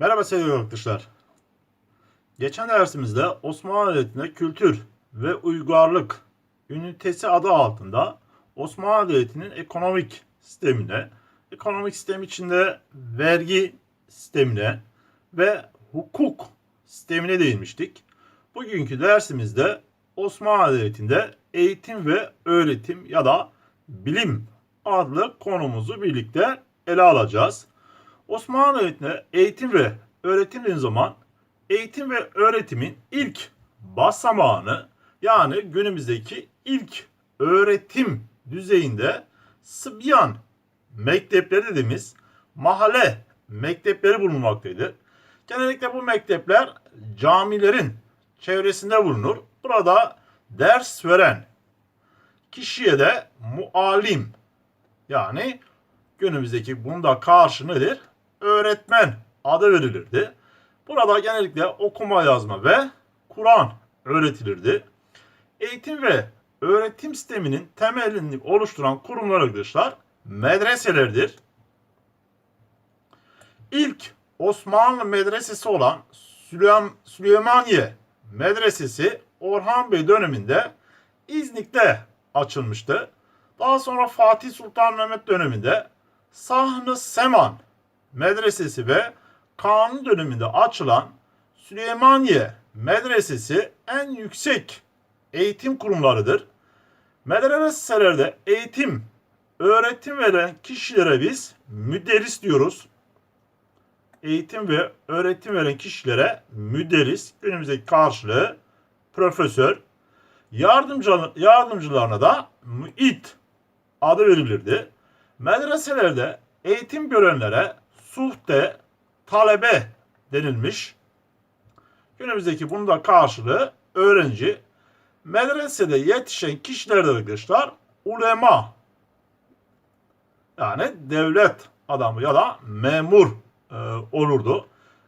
Merhaba sevgili arkadaşlar. Geçen dersimizde Osmanlı Devleti'nde kültür ve uygarlık ünitesi adı altında Osmanlı Devleti'nin ekonomik sistemine, ekonomik sistem içinde vergi sistemine ve hukuk sistemine değinmiştik. Bugünkü dersimizde Osmanlı Devleti'nde eğitim ve öğretim ya da bilim adlı konumuzu birlikte ele alacağız. Osmanlı Devleti'nde eğitim ve öğretim dediğin zaman eğitim ve öğretimin ilk basamağını yani günümüzdeki ilk öğretim düzeyinde Sıbyan mektepleri dediğimiz mahalle mektepleri bulunmaktaydı. Genellikle bu mektepler camilerin çevresinde bulunur. Burada ders veren kişiye de muallim yani günümüzdeki bunda karşı nedir? Öğretmen adı verilirdi. Burada genellikle okuma yazma ve Kur'an öğretilirdi. Eğitim ve öğretim sisteminin temelini oluşturan kurumlar arkadaşlar medreselerdir. İlk Osmanlı medresesi olan Süleyman, Süleymaniye Medresesi Orhan Bey döneminde İznik'te açılmıştı. Daha sonra Fatih Sultan Mehmet döneminde Sahn-ı Seman Medresesi ve Kanuni döneminde açılan Süleymaniye Medresesi en yüksek eğitim kurumlarıdır. Medreselerde eğitim, öğretim veren kişilere biz müderris diyoruz. Eğitim ve öğretim veren kişilere müderris, günümüzdeki karşılığı profesör, yardımcı, yardımcılarına da müit adı verilirdi. Medreselerde eğitim görenlere suhte, talebe denilmiş. Günümüzdeki bunun da karşılığı öğrenci. Medresede yetişen kişiler arkadaşlar ulema yani devlet adamı ya da memur e, olurdu.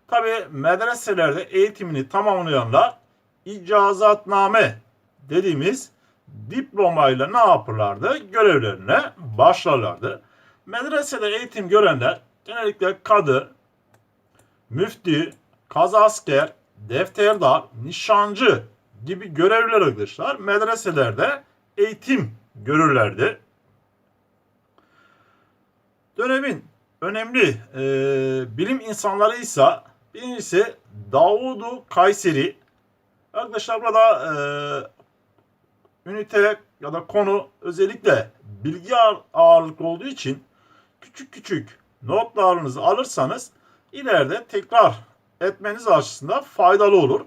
Tabi medreselerde eğitimini tamamlayanlar icazatname dediğimiz diplomayla ne yaparlardı? Görevlerine başlarlardı. Medresede eğitim görenler genellikle kadı, müftü, kazasker, defterdar, nişancı gibi görevler arkadaşlar medreselerde eğitim görürlerdi. Dönemin önemli e, bilim insanları ise birincisi Davudu Kayseri. Arkadaşlar burada e, ünite ya da konu özellikle bilgi ağırlıklı olduğu için küçük küçük notlarınızı alırsanız ileride tekrar etmeniz açısından faydalı olur.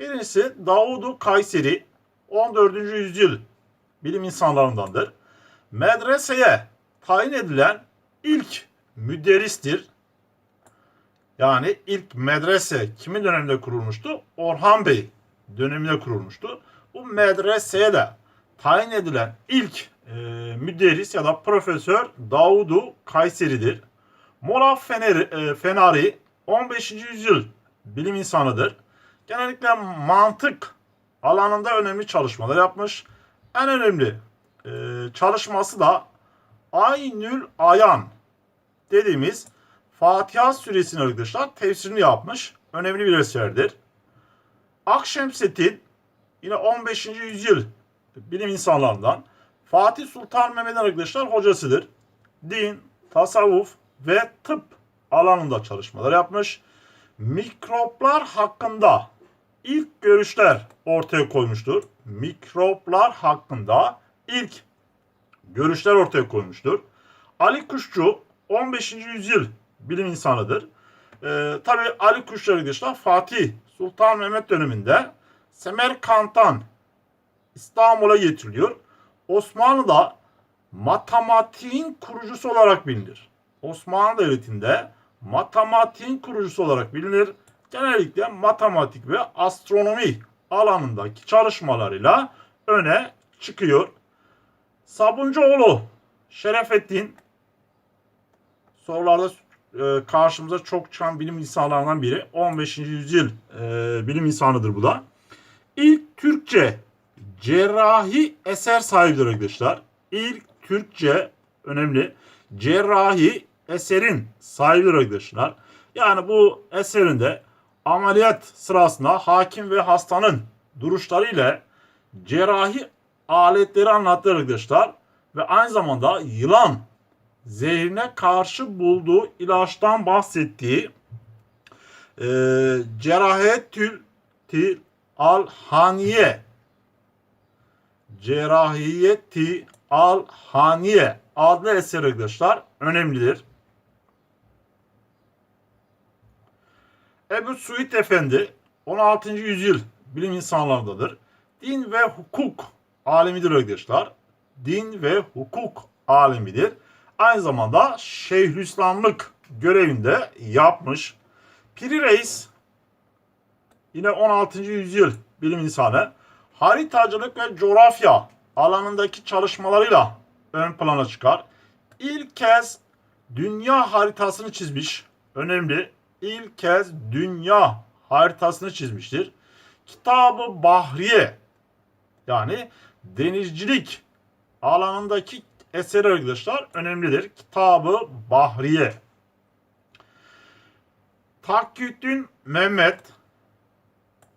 Birincisi Davudu Kayseri 14. yüzyıl bilim insanlarındandır. Medreseye tayin edilen ilk müderristir. Yani ilk medrese kimin döneminde kurulmuştu? Orhan Bey döneminde kurulmuştu. Bu medreseye de tayin edilen ilk e, müderris ya da profesör Davudu Kayseri'dir. Mola Feneri, e, Fenari 15. yüzyıl bilim insanıdır. Genellikle mantık alanında önemli çalışmalar yapmış. En önemli e, çalışması da Aynül Ayan dediğimiz Fatiha suresinin arkadaşlar tefsirini yapmış. Önemli bir eserdir. Akşemseddin yine 15. yüzyıl bilim insanlarından Fatih Sultan Mehmet'in arkadaşlar hocasıdır. Din, tasavvuf ve tıp alanında çalışmalar yapmış. Mikroplar hakkında ilk görüşler ortaya koymuştur. Mikroplar hakkında ilk görüşler ortaya koymuştur. Ali Kuşçu 15. yüzyıl bilim insanıdır. Ee, Tabi Ali Kuşçu arkadaşlar Fatih Sultan Mehmet döneminde Semerkant'tan İstanbul'a getiriliyor. Osmanlı'da matematiğin kurucusu olarak bilinir. Osmanlı Devleti'nde matematiğin kurucusu olarak bilinir. Genellikle matematik ve astronomi alanındaki çalışmalarıyla öne çıkıyor. Sabuncuoğlu Şerefettin sorularda e, karşımıza çok çıkan bilim insanlarından biri. 15. yüzyıl e, bilim insanıdır bu da. İlk Türkçe cerrahi eser sahibidir arkadaşlar. İlk Türkçe önemli cerrahi eserin sahibidir arkadaşlar. Yani bu eserinde ameliyat sırasında hakim ve hastanın duruşları ile cerrahi aletleri anlattı arkadaşlar. Ve aynı zamanda yılan zehrine karşı bulduğu ilaçtan bahsettiği e, Cerrahetül Til Al-Haniye Cerrahiyeti Al-Haniye adlı eser arkadaşlar önemlidir. Ebu Suid Efendi 16. yüzyıl bilim insanlarındadır. Din ve hukuk alemidir arkadaşlar. Din ve hukuk alemidir. Aynı zamanda Şeyhülislamlık görevinde yapmış. Piri Reis yine 16. yüzyıl bilim insanı haritacılık ve coğrafya alanındaki çalışmalarıyla ön plana çıkar. İlk kez dünya haritasını çizmiş. Önemli. İlk kez dünya haritasını çizmiştir. Kitabı Bahriye yani denizcilik alanındaki eser arkadaşlar önemlidir. Kitabı Bahriye. Takyüddin Mehmet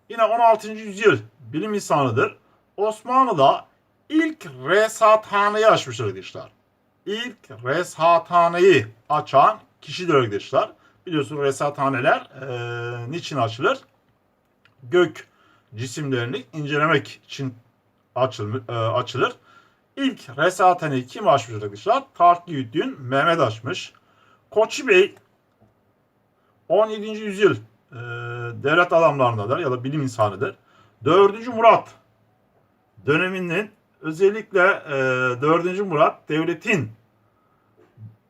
yine 16. yüzyıl bilim insanıdır. Osmanlı'da ilk resathaneyi açmıştır arkadaşlar. İlk resathaneyi açan kişidir arkadaşlar. Biliyorsunuz resathaneler e, niçin açılır? Gök cisimlerini incelemek için açıl, e, açılır. İlk resathaneyi kim açmış arkadaşlar? Takiyüddin Mehmet açmış. Koçi Bey 17. yüzyıl e, devlet adamlarındadır ya da bilim insanıdır. 4. Murat döneminin özellikle e, 4. Murat devletin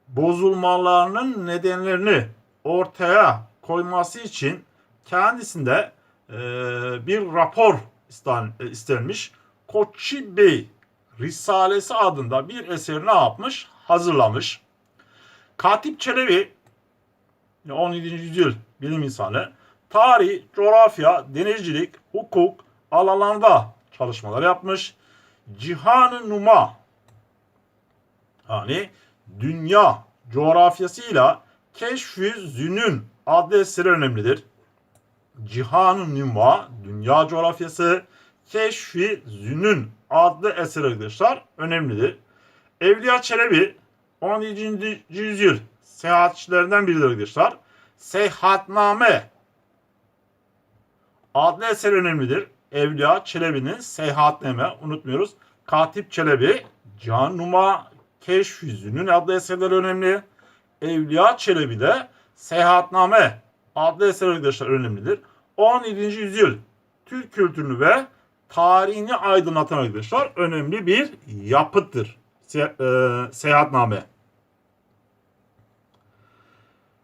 bozulmalarının nedenlerini ortaya koyması için kendisinde e, bir rapor e, istenmiş. Koçi Bey Risalesi adında bir eseri ne yapmış? Hazırlamış. Katip Çelebi 17. yüzyıl bilim insanı tarih, coğrafya, denizcilik, hukuk alanlarında çalışmalar yapmış. Cihan-ı Numa yani dünya coğrafyasıyla Keşf-i Zünün adlı eseri önemlidir. Cihan-ı Numa, dünya coğrafyası, Keşf-i Zünün adlı eser arkadaşlar önemlidir. Evliya Çelebi 17. yüzyıl seyahatçilerinden biridir arkadaşlar. Seyahatname adlı eser önemlidir. Evliya Çelebi'nin Seyahatname unutmuyoruz. Katip Çelebi, Can Numa, Keşf Yüzünün adlı eserleri önemli. Evliya Çelebi de Seyahatname adlı eser arkadaşlar önemlidir. 17. yüzyıl Türk kültürünü ve tarihini aydınlatan arkadaşlar önemli bir yapıttır. Se e, seyahatname.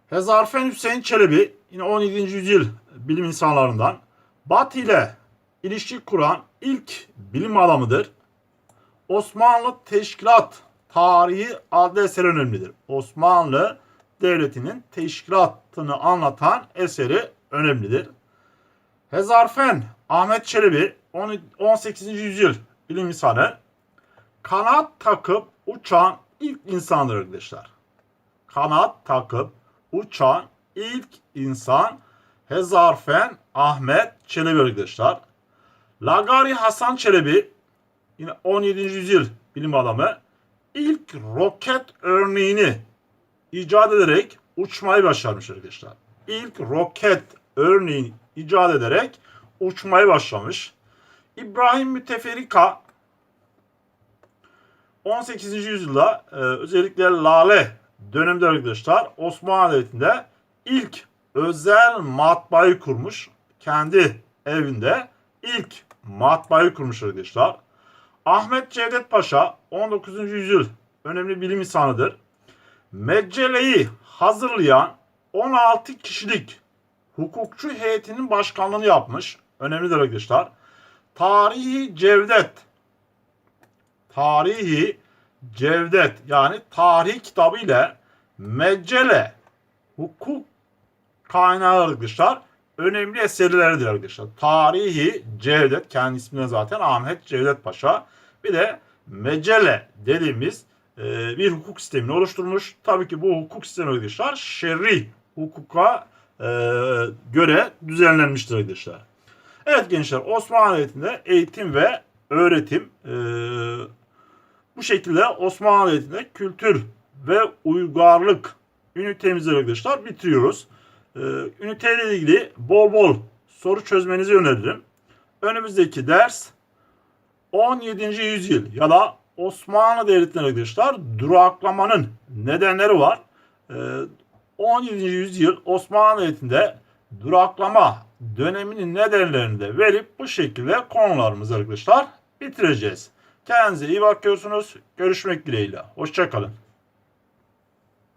Hezarfen Hüseyin Çelebi yine 17. yüzyıl bilim insanlarından Batı ile ilişki kuran ilk bilim adamıdır. Osmanlı Teşkilat Tarihi adlı eser önemlidir. Osmanlı Devleti'nin teşkilatını anlatan eseri önemlidir. Hezarfen Ahmet Çelebi 18. yüzyıl bilim insanı kanat takıp uçan ilk insandır arkadaşlar. Kanat takıp uçan ilk insan Hezarfen Ahmet Çelebi arkadaşlar. Lagari Hasan Çelebi yine 17. yüzyıl bilim adamı ilk roket örneğini icat ederek uçmayı başarmış arkadaşlar. İlk roket örneğini icat ederek uçmayı başlamış. İbrahim Müteferrika 18. yüzyılda e, özellikle Lale döneminde arkadaşlar Osmanlı Devleti'nde ilk özel matbaayı kurmuş. Kendi evinde ilk matbaayı kurmuş arkadaşlar. Ahmet Cevdet Paşa 19. yüzyıl önemli bilim insanıdır. Mecceleyi hazırlayan 16 kişilik hukukçu heyetinin başkanlığını yapmış. Önemlidir arkadaşlar. Tarihi Cevdet. Tarihi Cevdet yani tarih kitabı ile Meccele hukuk kaynağı arkadaşlar önemli eserleridir arkadaşlar. Tarihi Cevdet kendi ismine zaten Ahmet Cevdet Paşa. Bir de Mecelle dediğimiz e, bir hukuk sistemini oluşturmuş. Tabii ki bu hukuk sistemi arkadaşlar şerri hukuka e, göre düzenlenmiştir arkadaşlar. Evet gençler Osmanlı Devleti'nde eğitim ve öğretim e, bu şekilde Osmanlı Devleti'nde kültür ve uygarlık ünitemizi arkadaşlar bitiriyoruz. E, üniteyle ilgili bol bol soru çözmenizi öneririm. Önümüzdeki ders 17. yüzyıl ya da Osmanlı Devleti'nde arkadaşlar duraklamanın nedenleri var. Ee, 17. yüzyıl Osmanlı Devleti'nde duraklama döneminin nedenlerini de verip bu şekilde konularımızı arkadaşlar bitireceğiz. Kendinize iyi bakıyorsunuz. Görüşmek dileğiyle. Hoşçakalın.